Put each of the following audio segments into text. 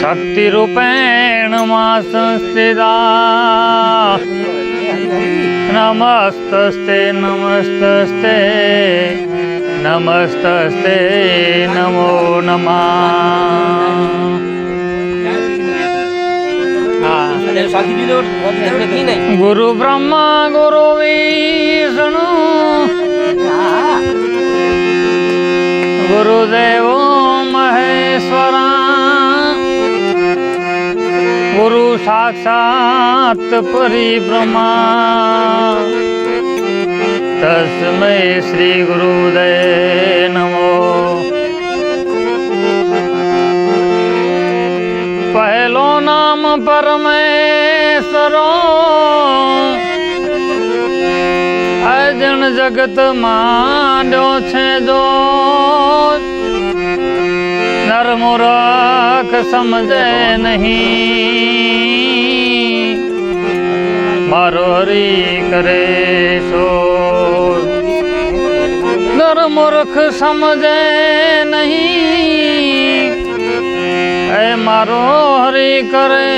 શક્તિરૂપેણમાં સંસ્થિતા. નમસ્તસ્તે નમસ્તસ્તે નમસ્તસ્તે નમો નમઃ. ગુરુ બ્રહ્મા ગુરુ વિષ્ણુ. ગુરુદેવો સાક્ષાત પરિભ્રમા તસ્મય શ્રી ગુરુદય નમો પહેલો નામ પરમેશ્વરો અજણ જગત માંડ્યો છે જો નરમુરખ સમજે નહીં મારો હરી કરે છો. મૂર્ખ સમજે નહીં. એ મારો હરી કરે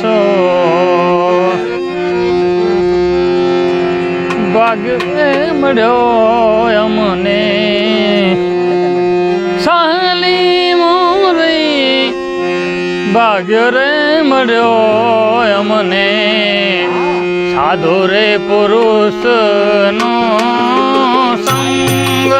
સો ભાગ્ય મળ્યો અમને ભાગ્ય રે મળ્યો અમને. સાધુ રે પુરુષ નો સંગ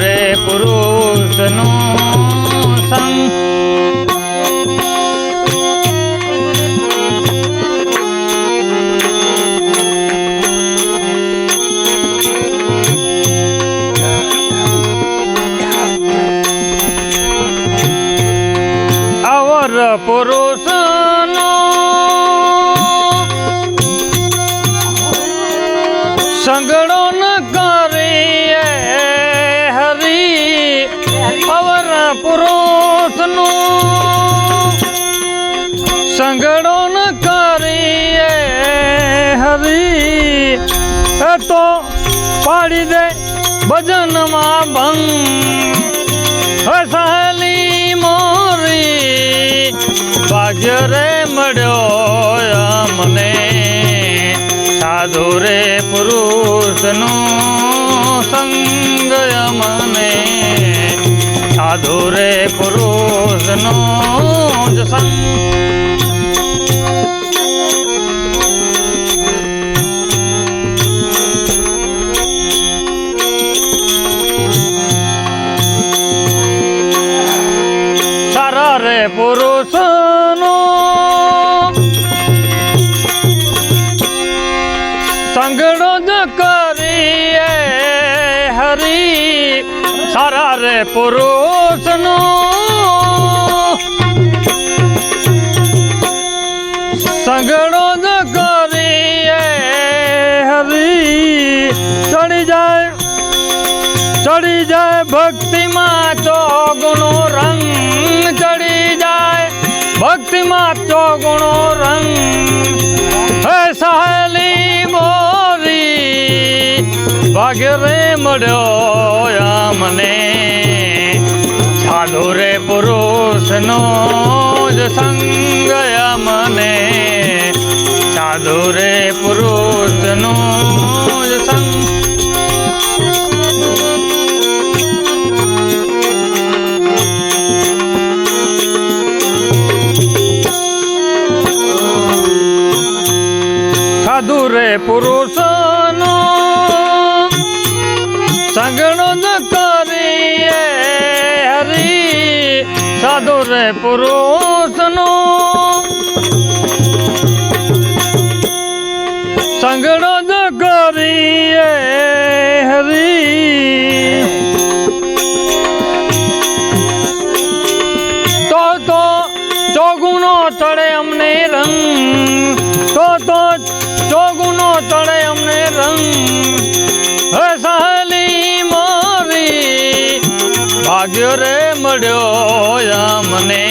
રે પુરુષનો સંગ. અવર તો પાડી દે ભજનમાં ભંગ. હસલી મોરી, ભાગ્ય રે મળ્યો મને સાધુ રે પુરુષનો સંગ મને સાધુ રે પુરુષનો જ સંગ પુરુષનો સંગડો જ કરીએ હરી. સારા રે પુરુષનો ભક્તિમાં ચોગુણો રંગ. હે સહેલી મોરી, ભાગ્ય રે મળ્યો મને. સાધુ રે પુરુષનો જ સંગ મને. સાધુ રે પુરુષનો સાધુ રે પુરુષનો. સંગણો જ કરીએ હરી. તો તો ચોગુણો ચડે અમને રંગ. તો તો ચડે અમને રંગ. હે મોરી ભાગ્ય રે મળ્યો અમને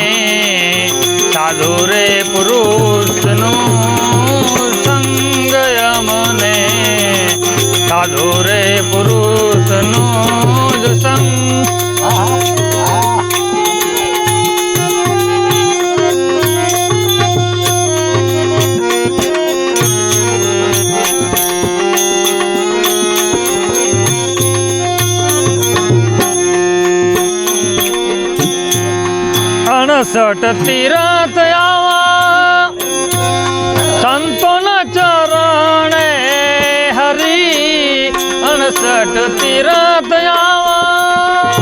સાધુ રે પુરુષનું સંગ અમને સાધુ રે પુરુષનું જ સંગ. અણસઠ રાત આવા. સંતોના ચરણે હરી અણસઠ રાત આવા.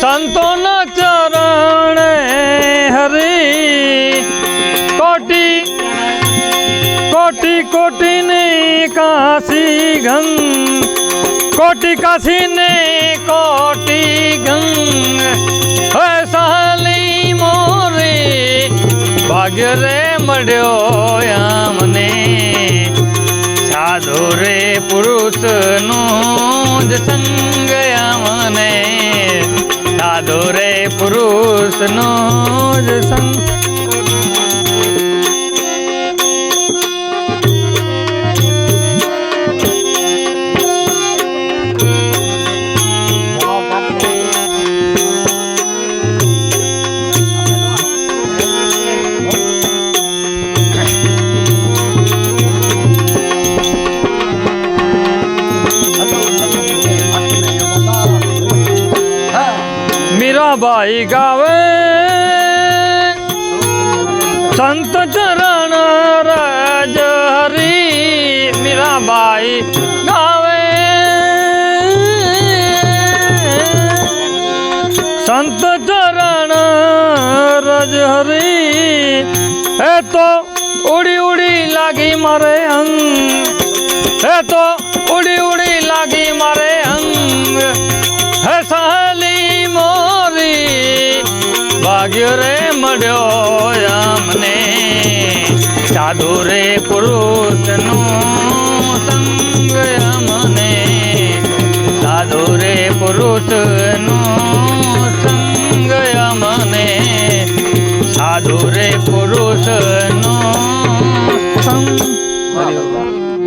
સંતોના ચરણે હરી કોટી કોટી, કોટીની કાશી ગંગ કોટી કાશી ને કોટી ગંગ સહલી મોરી, ભાગ્ય રે મળ્યો અમને સાધુ રે પુરુષનું જ સંગ મને સાધુ રે પુરુષનું જ સંગ મીરાબાઈ ગાવે. સંત ચરણ રજ હરી મીરાબાઈ ગાવે. સંત ચરણ રજ હરી, એ તો ઉડી ઉડી લાગી મારે અંગ. ભાગ્ય રે મળ્યો અમને સાધુ રે પુરુષનું